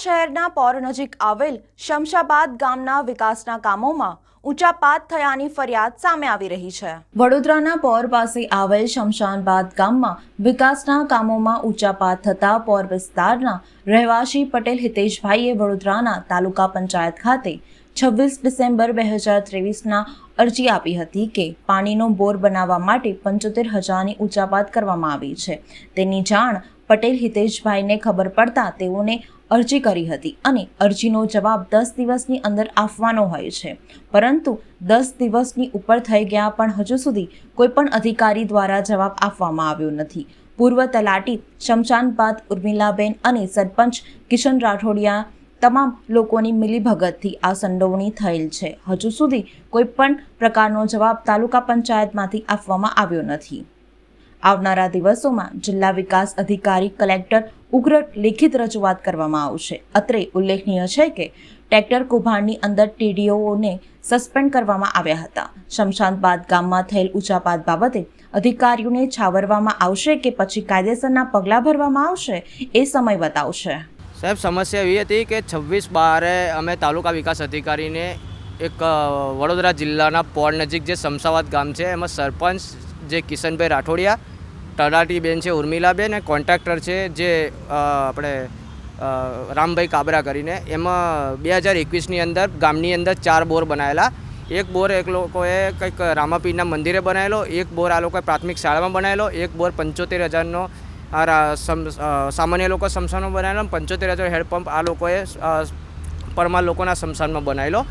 શહેરના પોર નજીક આવેલ શમશાબાદ ગામના વિકાસના કામોમાં ઊંચાપાત થયાની ફરિયાદ સામે આવી રહી છે. વડોદરાના પોર પાસે આવેલ શમશાનબાદ ગામમાં વિકાસના કામોમાં ઊંચાપાત થતા પોર વિસ્તારના રહેવાસી પટેલ હિતેશભાઈએ વડોદરાના તાલુકા પંચાયત ખાતે છવ્વીસ ડિસેમ્બર બે હજાર ત્રેવીસના અરજી આપી હતી કે પાણીનો બોર બનાવવા માટે પંચોતેર હજારની ઊંચાપાત કરવામાં આવી છે. તેની જાણ પટેલ હિતેશભાઈને ખબર પડતા તેઓને અરજી કરી હતી અને અરજીનો જવાબ દસ દિવસની અંદર આપવાનો હોય છે. પરંતુ દસ દિવસની ઉપર થઈ ગયા પણ હજુ સુધી કોઈપણ અધિકારી દ્વારા જવાબ આપવામાં આવ્યો નથી. પૂર્વ તલાટી શમશાનબાદ ઉર્મિલાબેન અને સરપંચ કિશન રાઠોડિયા તમામ લોકોની મિલીભગતથી આ સંડોવણી થયેલ છે. હજુ સુધી કોઈ પણ પ્રકારનો જવાબ તાલુકા પંચાયતમાંથી આપવામાં આવ્યો નથી. આવનારા દિવસોમાં જિલ્લા વિકાસ અધિકારી કલેક્ટર ઉગ્ર લેખિત રજૂઆત કરવામાં આવશે. અત્રે ઉલ્લેખનીય છે કે ટ્રેક્ટર કૌભાંડની અંદર ટીડીઓને સસ્પેન્ડ કરવામાં આવ્યા હતા. શમશાનબાદ ગામમાં થયેલ ઊંચાપાત બાબતે અધિકારીઓને છાવરવામાં આવશે કે પછી કાયદેસરના પગલાં ભરવામાં આવશે એ સમય બતાવશે. સાહેબ, સમસ્યા એવી હતી કે છવ્વીસ બારે અમે તાલુકા વિકાસ અધિકારીને એક વડોદરા જિલ્લાના પોળ નજીક જે શમશાબાદ ગામ છે, એમાં સરપંચ જે કિશનભાઈ રાઠોડિયા તલાટીબેન છે, ઉર્મિલાબેન, અને કોન્ટ્રાક્ટર છે જે આપણે રામભાઈ કાબરા કરીને. એમાં બે હજાર એકવીસની અંદર ગામની અંદર ચાર બોર બનાવેલા એક બોર એક લોકોએ કંઈક રામાપીરના મંદિરે બનાવેલો, એક બોર આ લોકોએ પ્રાથમિક શાળામાં બનાવેલો, એક બોર પંચોતેર હજારનો સામાન્ય લોકો શમશાનમાં બનાવેલો પંચોતેર હજાર હેડપંપ આ લોકોએ પરમાર લોકોના શમશાનમાં બનાવેલો.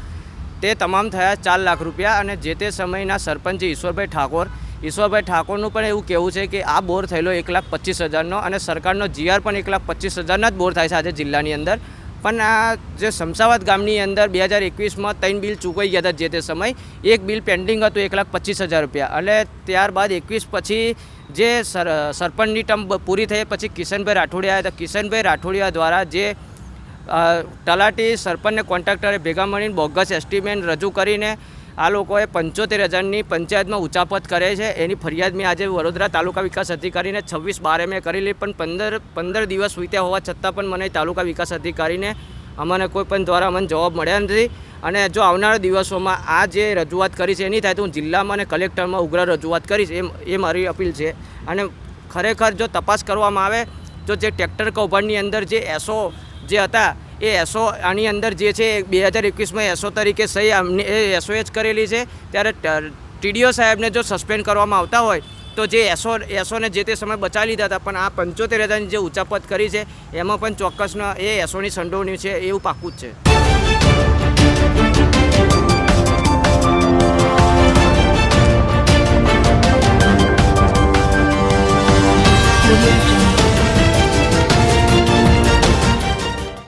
તે તમામ થયા ચાર લાખ રૂપિયા, અને જે તે સમયના સરપંચ ઈશ્વરભાઈ ઠાકોર ઈશ્વરભાઈ ઠાકોરનું પણ એવું કહેવું છે કે આ બોર થયેલો એક લાખ પચીસ હજારનો અને સરકારનો જીઆર પણ એક લાખ પચીસ હજારના જ બોર થાય છે આજે જિલ્લાની અંદર. પણ આ જે શમશાવાદ ગામની અંદર બે હજાર એકવીસમાં ત્રણ બિલ ચૂકવાઈ ગયા હતા જે તે સમય, એક બિલ પેન્ડિંગ હતું એક લાખ પચીસ હજાર રૂપિયા. અને ત્યારબાદ એકવીસ પછી જે સર, સરપંચની ટર્મ પૂરી થઈ પછી કિશનભાઈ રાઠોડિયા હતા. કિશનભાઈ રાઠોડિયા દ્વારા જે તલાટી સરપંચને કોન્ટ્રાક્ટરે ભેગા મળીને બોગસ એસ્ટિમેટ રજૂ કરીને આ લોકોએ પંચોતેર હજારની પંચાયતમાં ઉચાપત કરે છે. એની ફરિયાદ મેં આજે વડોદરા તાલુકા વિકાસ અધિકારીને છવ્વીસ બારે મેં કરેલી, પણ પંદર પંદર દિવસ વીત્યા હોવા છતાં પણ મને તાલુકા વિકાસ અધિકારીને અમને કોઈ પણ દ્વારા અમને જવાબ મળ્યા નથી. અને જો આવનારા દિવસોમાં આ જે રજૂઆત કરી છે, એની થાય તો હું જિલ્લામાં અને કલેક્ટરમાં ઉગ્ર રજૂઆત કરીશ. એમ, એ મારી અપીલ છે. અને ખરેખર જો તપાસ કરવામાં આવે, તો જે ટ્રેક્ટર કૌભાંડની અંદર જે એસો જે હતા એ એસો આની અંદર જે છે બે હજાર એકવીસમાં એસો તરીકે સહી એ એસઓએ જ કરેલી છે ત્યારે ટીડીઓ સાહેબને જો સસ્પેન્ડ કરવામાં આવતા હોય, તો જે એસો એસોને જે તે સમય બચાવી લીધા હતા, પણ આ પંચોતેર હજારની જે ઉચાપત કરી છે, એમાં પણ ચોક્કસના એ એસોની સંડોવણી છે એવું પાકું જ છે